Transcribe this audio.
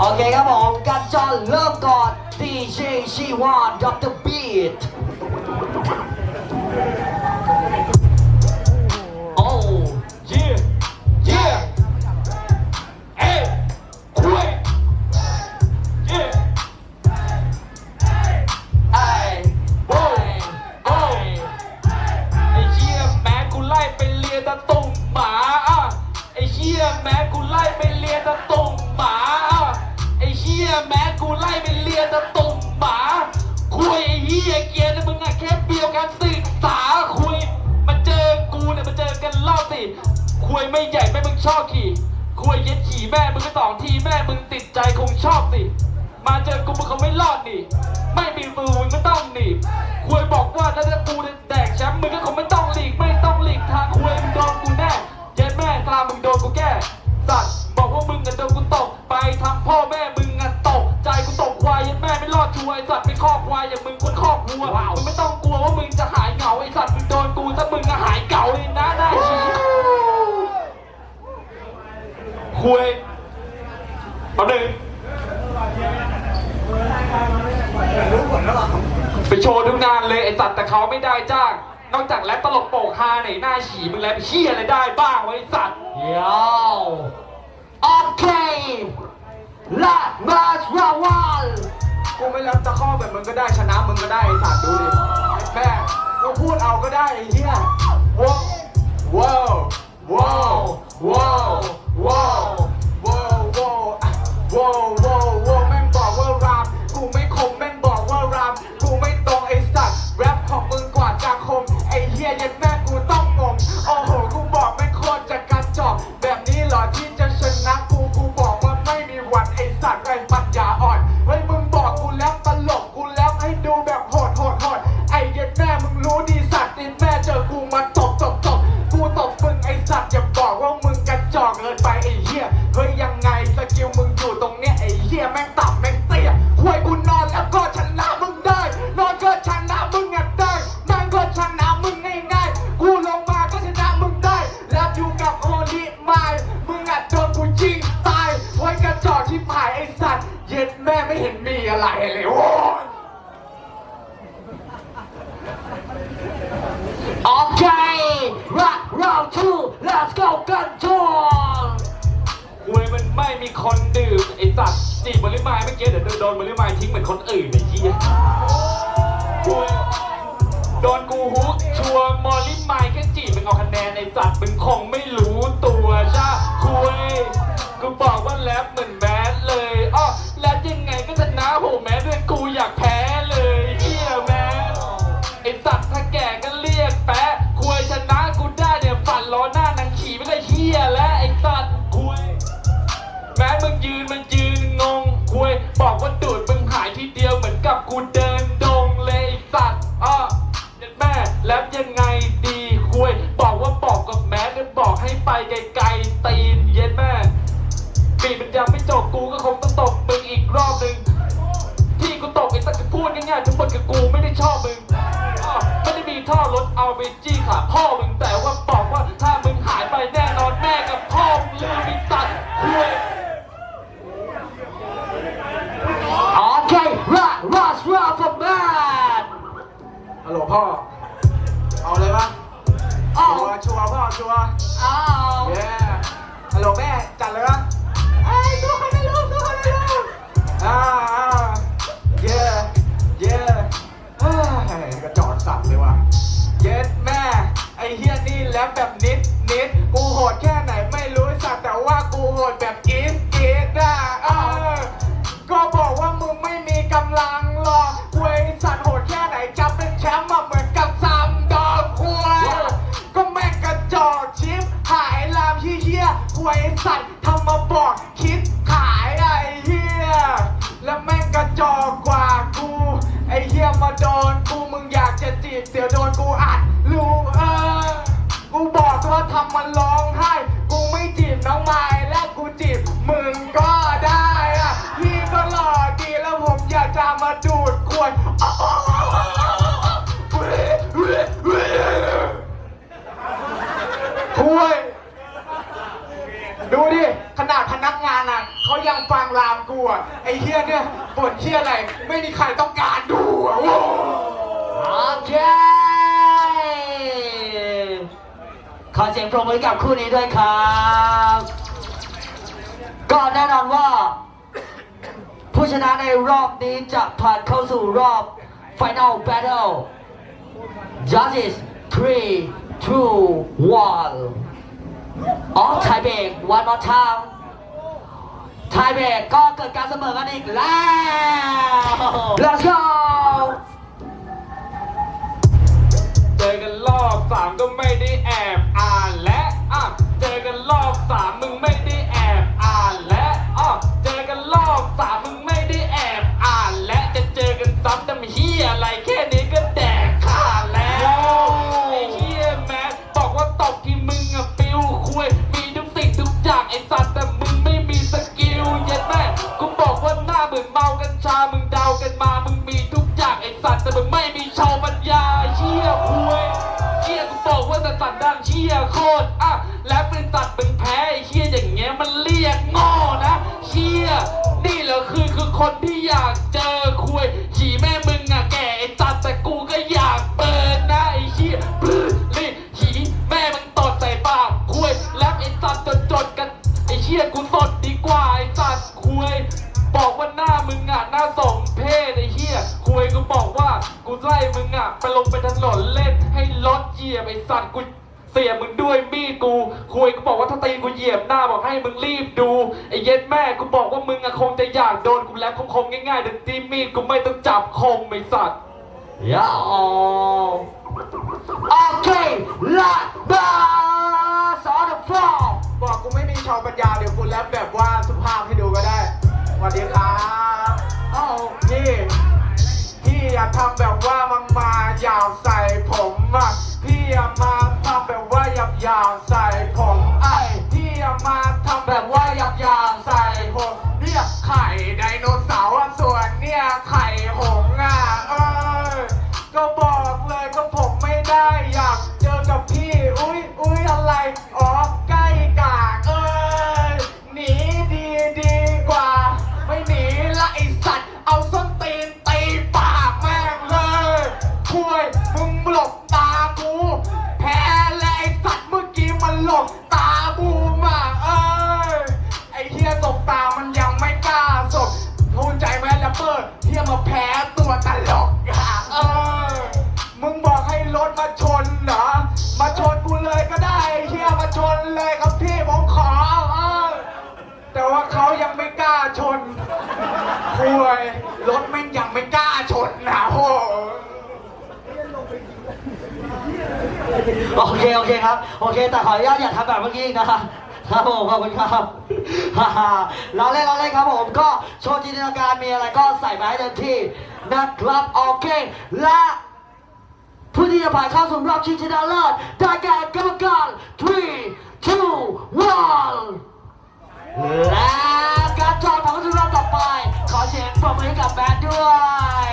โอเคครับผมกันจอนเริ่มก่อน DJ ชีวานดรบีทโอ้ ไปเลียตะตุ่มหมาคุยไอ้เหี้ยเกียร์นะมึงอะแค่เบียวกันศึกษาคุยมาเจอกูเนี่ยมาเจอกันเล่าสิคุยไม่ใหญ่ไม่มึงชอบขี่คุยเย็ดขี่แม่มึงก็สองทีแม่มึงติดใจคงชอบสิมาเจอกูมึงเขาไม่รอดนี่ไม่มีมือมึงก็ต้องหนีคุยบอกว่าถ้าจะกู คอกควายอย่างมึงควรคอกวัวมึงไม่ต้องกลัวว่ามึงจะหายเหงาไอ้สัตว์มึงโดนกูถ้ามึงอะหายเก่าเลยนะหน้าชี้ควยเอาหนึ่งไปโชว์ทุกงานเลยไอสัตว์แต่เขาไม่ได้จ้างนอกจากแรปตลกโปกฮาไหนหน้าฉี่มึงแรปเฮียอะไรได้บ้างวะไอสัตว์ยาวโอเคละมาสราวาล กูไม่รับตะข้อแบบมึงก็ได้ชนะมึงก็ได้ไอ้สัตว์ดูดิแม่กูพูดเอาก็ได้ไอ้เหี้ย ม่ไม่เห็นมีอะไรเลยโอ้ยโอเคละเราทู let's go กันจอนควยมันไม่มีคนดื่มไอสัตว์จีบบริมายเมื่อกี้เดี๋ยวโดนบริมายทิ้งเหมือนคนอื่นไอ้เหี้ยควยโดนกูฮุกชัวร์มอลิมายแค่จีบมึงเอาคะแนนไอสัตว์มึงคงไม่รู้ตัวจ้าคุยกูบอกว่าแรปเหมือนแกูก็คงต้องตบมึงอีกรอบหนึ่งที่กูตกไอ้สักจะพูดง่ายๆทั้งหมดคือกูไม่ได้ชอบมึงอ้าวไม่ได้มีท่อรถเอาไปจี้ขาพ่อมึงแต่ว่าบอกว่าถ้ามึงหายไปแน่นอนแม่กับพ่อมึงลืมไปตัดคุยโอเคละมาสราวาแมนฮัลโหลพ่อ เอาเลยปะอ้าชัววร์ชัวร์พ่อชัวร์อ้าวเย้ฮัลโหลแม่ จัดเลยปะ อ่ โดนกูมึงอยากจะจีบเดี๋ยวโดนกูอัดลูกเออ กูบอกว่าทำมันร้องไห้ กูไม่จีบน้องไม้และกูจีบมึงก็ได้อะพี่ก็หล่อดีแล้วผมอยากจะมาดูดขวดคุยดูดิ ขนาดพนักงานอะ งฟังรามกูอะไอ้เฮียเนี่ยบทเฮียอะไร ไม่มีใครต้องการดูอะโว้โอเค ขอเสียงปรบมือให้กับคู่นี้ด้วยครับ ก็แน่นอนว่า ผู้ชนะในรอบนี้จะผ่านเข้าสู่รอบ Final Battle Judges 3 2 1อ๋อไทยเบรก one more time ไทยเบรกก็เกิดการเสมอกันอีกแล้ว Let's go เจอกันรอบสามก็ไม่ได้แอบอ่านและอะเจอกันรอบสามมึงไม่ได้แอบอ่านและอะเจอกันรอบสามมึงไม่ได้แอบอ่านและจะเจอกันซ้ำดำเฮียอะไรแค่นี้ก็แดกขาดแล้วไอ้เฮียแม่บอกว่าตบที่มึงอะปิวคุย เชี่ยโคตรอะและเป็นสัตว์เป็นแพ้ไอ้เชี่ยอย่างเงี้ยมันเรียกโง่นะเชี่ยนี่เหรอคือคือคนที่อยากเจอคุยฉีแม่มึงอะแก่ไอ้สัตว์แต่กูก็อยากเปิดนะไอ้เชี่ยบลื้อนี่ฉีแม่มึงตอดใส่ปากคุยแล้วไอ้สัตว์จนจนกันไอ้เชี่ยกูสดดีกว่าไอ้สัตว์คุยบอกว่าหน้ามึงอะหน้าสมเพศไอ้เหี้ยคุยกูบอกว่ากูไล่มึงอะไปลงไปถนนเล่นให้รถเหยียบไอ้สัตว์กู สียมึงด้วยมีดกูคุยกูบอกว่าถ้าตีกูเหยียบหน้าบอกให้มึงรีบดูไอ้เย็ดแม่กูบอกว่ามึงอะคงจะอยากโดนกูแล้วคมๆง่ายๆแต่ตีมีดกูไม่ต้องจับคมไอ้สัตว์ Yo. Okay, last boss on the floor. บอกกูไม่มีชาวปัญญาเดี๋ยวกูแรปแบบว่าสุภาพให้ดูก็ได้สวัสดี ว่า คุยรถแม่งยังไม่กล้าชนนะโหโอเคโอเคครับ โอเค แต่ขออนุญาตอย่าทำแบบเมื่อกี้อีกนะครับครับผมขอบคุณครับฮ่าฮ่าเราเล่นเราเล่นครับผมก็โชว์จินตนาการมีอะไรก็ใส่มาให้เต็มที่นะครับโอเคและผู้ที่จะผ่านเข้าสู่รอบชิงชนะเลิศได้แก่กรรมการ3 2 1และการจอดของสู่รอบต่อไป ขอเสียงปรบมือกับแบทด้วย